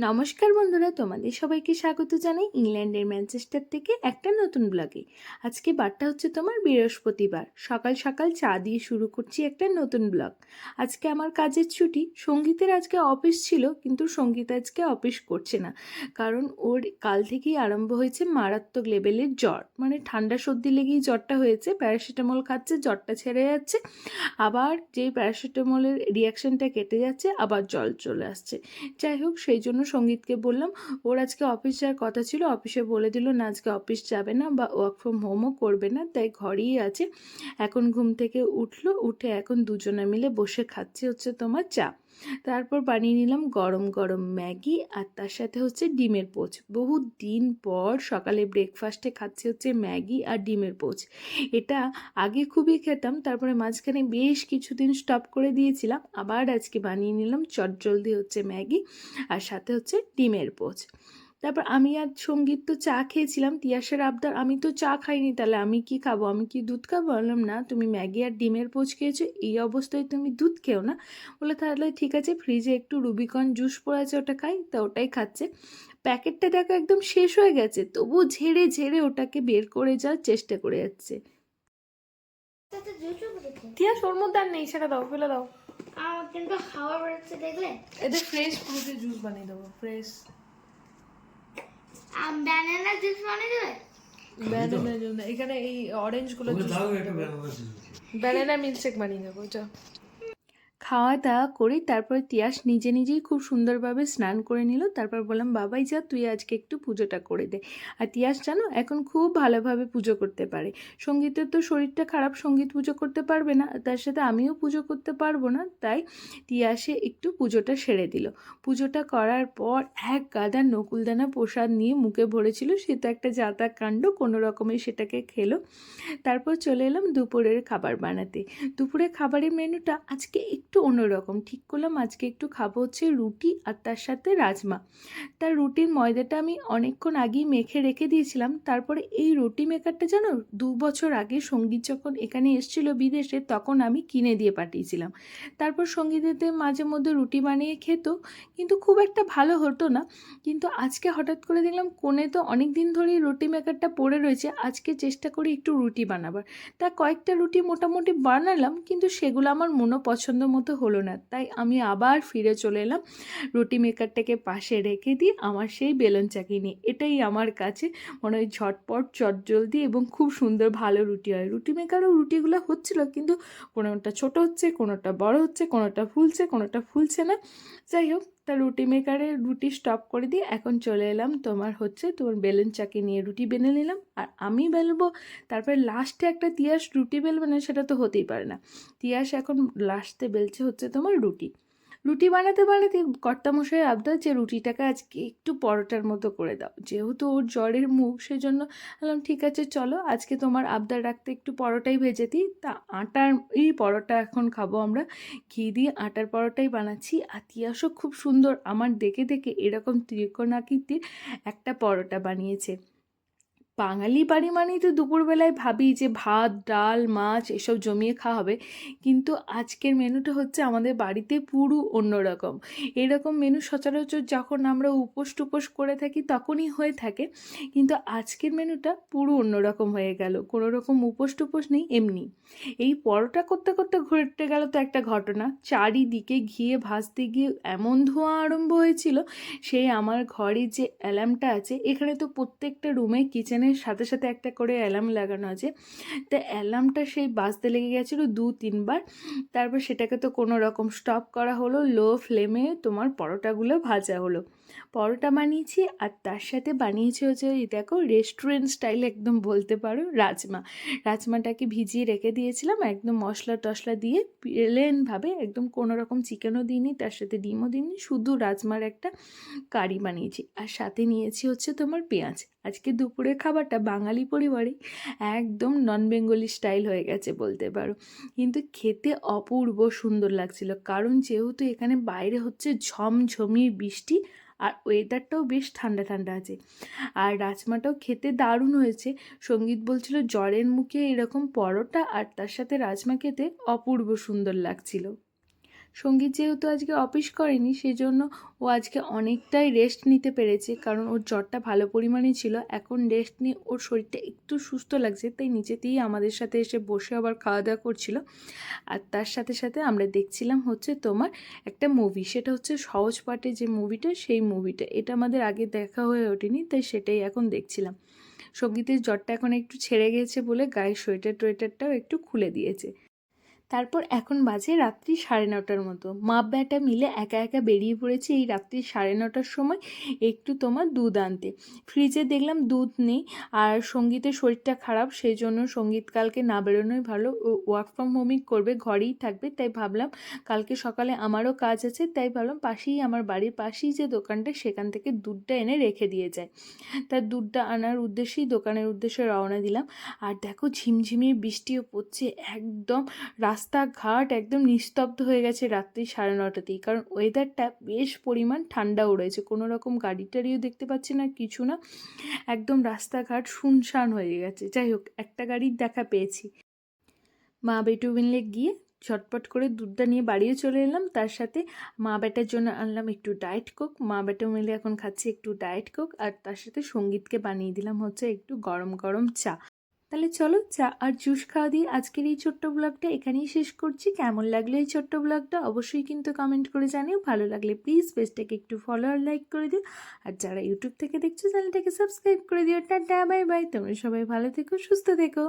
নমস্কার বন্ধুরা, তোমাদের সবাইকে স্বাগত জানাই ইংল্যান্ডের ম্যানচেস্টার থেকে একটা নতুন ব্লগে। আজকে বারটা হচ্ছে তোমার বৃহস্পতিবার। সকাল সকাল চা দিয়ে শুরু করছি একটা নতুন ব্লগ। আজকে আমার কাজের ছুটি। সঙ্গীতের আজকে অফিস ছিল, কিন্তু সংগীত আজকে অফিস করছে না। কারণ ওর কাল থেকেই আরম্ভ হয়েছে মারাত্মক লেভেলের জ্বর। মানে ঠান্ডা সর্দি লেগেই জ্বরটা হয়েছে, প্যারাসিটামল খাচ্ছে, জ্বরটা ছেড়ে যাচ্ছে। আবার যেই প্যারাসিটামলের রিয়াকশনটা কেটে যাচ্ছে, আবার জল চলে আসছে। যাই হোক, সেই জন্য সঙ্গীতকে বললাম, ওর আজকে অফিস যাওয়ার কথা ছিল, অফিসে বলে দিল, না, আজকে অফিস যাবে না বা ওয়ার্ক ফ্রম হোমও করবে না, তাই ঘরেই আছে। এখন ঘুম থেকে উঠল, উঠে এখন দুজনে মিলে বসে খাচ্ছি হচ্ছে তোমার চা। তারপর বানিয়ে নিলাম গরম গরম ম্যাগি আর তার সাথে হচ্ছে ডিমের পোচ। বহু দিন পর সকালে ব্রেকফাস্টে খাচ্ছি হচ্ছে ম্যাগি আর ডিমের পোচ। এটা আগে খুবই খেতাম, তারপরে মাঝখানে বেশ কিছুদিন স্টপ করে দিয়েছিলাম। আবার আজকে বানিয়ে নিলাম চটজলদি হচ্ছে ম্যাগি আর সাথে হচ্ছে ডিমের পোচ। তারপর আমি আর সংগীত তো চা খেয়েছিলাম তিয়াসের আবদার আমি তো চা খাইনি তাহলে আমি কি খাব? আমি কি দুধ খাব? বললাম না তুমি ম্যাগি আর ডিমের পোচ খেয়েছো এই অবস্থায় তুমি দুধ খেও না। বলে তাহলে ঠিক আছে ফ্রিজে একটু রুবিকন জুস পড়ে আছে ওটা খাই। তা ওটাই খাচ্ছে। প্যাকেটটা দেখো একদম শেষ হয়ে গেছে তবু ঝেড়ে ঝেড়ে ওটাকে বের করে যাওয়ার চেষ্টা করে যাচ্ছে। তিয়াস ওর মধ্যে আর নেই সেটা দাও ফেলে দাও। আমার কিন্তু হাওয়া বেরোচ্ছে দেখলে? এদের ফ্রেশ ফ্রুটের জুস বানিয়ে দেবো ফ্রেশ ব্যানানা জুস বানিয়ে দেবে? ব্যানানা জন্য এখানে এই অরেঞ্জগুলো গুলো জুস ব্যানানা মিল্কশেক বানিয়ে দেবো যা খাওয়া দাওয়া করে, তারপরে তিয়াস নিজে নিজেই খুব সুন্দরভাবে স্নান করে নিল। তারপর বললাম, বাবাই, যা, তুই আজকে একটু পুজোটা করে দে। আর তিয়াস, জানো, এখন খুব ভালোভাবে পুজো করতে পারে। সঙ্গীতের তো শরীরটা খারাপ, সংগীত পুজো করতে পারবে না। তার সাথে আমিও পুজো করতে পারব না, তাই তিয়াসে একটু পুজোটা সেরে দিল। পুজোটা করার পর এক গাদা নকুলদানা প্রসাদ নিয়ে মুখে ভরেছিল। সে তো একটা যাতা কাণ্ড কোনো রকমে সেটাকে খেলো। তারপর চলে এলাম দুপুরের খাবার বানাতে। দুপুরে খাবারের মেনুটা আজকে একটু অন্যরকম। ঠিক করলাম, আজকে একটু খাব হচ্ছে রুটি আর তার সাথে রাজমা। তার রুটির ময়দাটা আমি অনেকক্ষণ আগেই মেখে রেখে দিয়েছিলাম। তারপরে এই রুটি মেকারটা জানো দু বছর আগে সংগীত যখন এখানে এসেছিল বিদেশে, তখন আমি কিনে দিয়ে পাঠিয়েছিলাম। তারপর সঙ্গীতেতে মাঝে মধ্যে রুটি বানিয়ে খেত, কিন্তু খুব একটা ভালো হতো না। কিন্তু আজকে হঠাৎ করে দেখলাম, কোণে তো অনেক দিন ধরেই রুটি মেকারটা পড়ে রয়েছে, আজকে চেষ্টা করি একটু রুটি বানাবার। তা কয়েকটা রুটি মোটামুটি বানালাম, কিন্তু সেগুলো আমার মনো পছন্দ মতো হলো না। তাই আমি আবার ফিরে চলে এলাম। রুটি মেকারটাকে পাশে রেখে দিয়ে আমার সেই বেলন চাকি নিয়ে। এটাই আমার কাছে মনে হয় ঝটপট, চটজলদি এবং খুব সুন্দর ভালো রুটি হয়। রুটি মেকারও রুটিগুলো হচ্ছিল কিন্তু কোনোটা ছোট হচ্ছে, কোনোটা বড় হচ্ছে, কোনোটা ফুলছে কোনোটা ফুলছে না। যাই হোক তা রুটি মেকারে রুটি স্টপ করে দিয়ে এখন চলে এলাম তোমার হচ্ছে তোমার বেলুন চাকি নিয়ে রুটি বেলে নিলাম। আর আমি বেলবো, তারপরে লাস্টে একটা তিয়াস রুটি বেলবে না সেটা তো হতেই পারে না। তিয়াস এখন লাস্টে বেলছে হচ্ছে তোমার রুটি। রুটি বানাতে বানাতে কর্তামশাই আবদার যে রুটিটাকে আজকে একটু পরোটার মতো করে দাও। যেহেতু ওর জ্বরের মুখ, সেজন্য বললাম, ঠিক আছে, চলো, আজকে তোমার আবদার রাখতে একটু পরোটাই ভেজে দিই। তা আটার এই পরোটা এখন খাব আমরা। ঘি দিয়ে আটার পরোটাই বানাচ্ছি। আর তিয়াসও খুব সুন্দর, আমার দেখে দেখে এরকম ত্রিকোণাকৃতির একটা পরোটা বানিয়েছে। বাঙালি বাড়ি মানেই তো দুপুরবেলায় ভাবি যে ভাত, ডাল, মাছ এসব জমিয়ে খাওয়া হবে। কিন্তু আজকের মেনুটা হচ্ছে আমাদের বাড়িতে পুরো অন্যরকম এরকম মেনু সচরাচর যখন আমরা উপোস টুপোস করে থাকি তখনই হয়ে থাকে। কিন্তু আজকের মেনুটা পুরো অন্যরকম হয়ে গেল। কোনো রকম উপোস টুপোস নেই এমনি। এই পরোটা করতে করতে ঘুরতে গেল তো একটা ঘটনা। চারিদিকে ঘিয়ে ভাজতে গিয়ে এমন ধোঁয়া আরম্ভ হয়েছিল, সেই আমার ঘরে যে অ্যালার্মটা আছে, এখানে তো প্রত্যেকটা রুমে কিচেনের সাথে সাথে একটা করে অ্যালার্ম লাগানো আছে। তা অ্যালার্মটা সেই বাজতে লেগে গেছিল দু তিনবার তারপর সেটাকে তো কোনো রকম স্টপ করা হলো। লো ফ্লেমে তোমার পরোটাগুলো ভাজা হলো। পরোটা বানিয়েছি আর তার সাথে বানিয়েছি হচ্ছে ওই দেখো রেস্টুরেন্ট স্টাইল একদম বলতে পারো রাজমা। রাজমাটাকে ভিজিয়ে রেখে দিয়েছিলাম একদম মশলা টশলা দিয়ে প্লেনভাবে একদম কোনো রকম চিকেনও দিইনি, তার সাথে ডিমও দিইনি, শুধু রাজমার একটা কারি বানিয়েছি। আর সাথে নিয়েছি হচ্ছে তোমার পেঁয়াজ। আজকে দুপুরের খাবারটা বাঙালি পরিবারে একদম নন বেঙ্গলি স্টাইল হয়ে গেছে বলতে পারো। কিন্তু খেতে অপূর্ব সুন্দর লাগছিল, কারণ যেহেতু এখানে বাইরে হচ্ছে ঝমঝমিয়ে বৃষ্টি আর ওয়েদারটাও বেশ ঠান্ডা ঠান্ডা আছে। আর রাজমাটাও খেতে দারুণ হয়েছে। সংগীত বলছিল, জ্বরের মুখে এরকম পরোটা আর তার সাথে রাজমা খেতে অপূর্ব সুন্দর লাগছিল। সংগীত যেহেতু আজকে অফিস করেনি, সেজন্য ও আজকে অনেকটাই রেস্ট নিতে পেরেছে। কারণ ওর জ্বরটা ভালো পরিমাণে ছিল। এখন রেস্ট নিয়ে ওর শরীরটা একটু সুস্থ লাগছে, তাই নিচেতেই আমাদের সাথে এসে বসে আবার খাওয়া দাওয়া করছিল। আর তার সাথে সাথে আমরা দেখছিলাম হচ্ছে তোমার একটা মুভি সেটা হচ্ছে সহজ পাঠে যে মুভিটা সেই মুভিটা এটা আমাদের আগে দেখা হয়ে ওঠেনি, তাই সেটাই এখন দেখছিলাম। সঙ্গীতের জ্বরটা এখন একটু ছেড়ে গেছে বলে গায়ের সোয়েটার টোয়েটারটাও একটু খুলে দিয়েছে। তারপর এখন বাজে রাত্রি সাড়ে নটার মতো। মা ব্যাটা মিলে একা একা বেরিয়ে পড়েছে এই রাত্রি সাড়ে নটার সময় একটু তোমার দুধ আনতে। ফ্রিজে দেখলাম দুধ নেই আর সঙ্গীতের শরীরটা খারাপ সেই জন্য সংগীত কালকে না বেরোনোই ভালো। ও ওয়ার্ক ফ্রম হোমই করবে, ঘরেই থাকবে, তাই ভাবলাম কালকে সকালে আমারও কাজ আছে, তাই ভাবলাম পাশেই আমার বাড়ির পাশেই যে দোকানটা, সেখান থেকে দুধটা এনে রেখে দিয়ে যায় তার দুধটা আনার উদ্দেশ্যেই দোকানের উদ্দেশ্যে রওনা দিলাম। আর দেখো ঝিমঝিমি বৃষ্টিও পড়ছে, একদম রাস্তাঘাট একদম নিস্তব্ধ হয়ে গেছে রাত্রি সাড়ে নটাতেই। কারণ ওয়েদারটা বেশ পরিমাণ ঠান্ডাও রয়েছে। কোনো রকম গাড়ি টাড়িও দেখতে পাচ্ছি না, কিছু না। একদম রাস্তাঘাট শুনশান হয়ে গেছে। যাই হোক, একটা গাড়ির দেখা পেয়েছি। মা বেটু মিলে গিয়ে ঝটপট করে দুধটা নিয়ে বাড়িও চলে এলাম। তার সাথে মা বেটার জন্য আনলাম একটু ডায়েট কোক। মা বেটা মিলে এখন খাচ্ছি একটু ডায়েট কোক। আর তার সাথে সঙ্গীতকে বানিয়ে দিলাম হচ্ছে একটু গরম গরম চা। তাহলে চলো চা আর জুস খাওয়া দিয়ে আজকের এই ছোট্ট ব্লগটা এখানেই শেষ করছি। কেমন লাগল এই ছোট্ট ব্লগটা অবশ্যই কিন্তু কমেন্ট করে জানিও। ভালো লাগলে প্লিজ পেজটাকে একটু ফলো আর লাইক করে দিও। আর যারা ইউটিউব থেকে দেখছ চ্যানেলটাকে সাবস্ক্রাইব করে দিও। টাটা বাই বাই তোমরা সবাই ভালো থেকো, সুস্থ থেকো।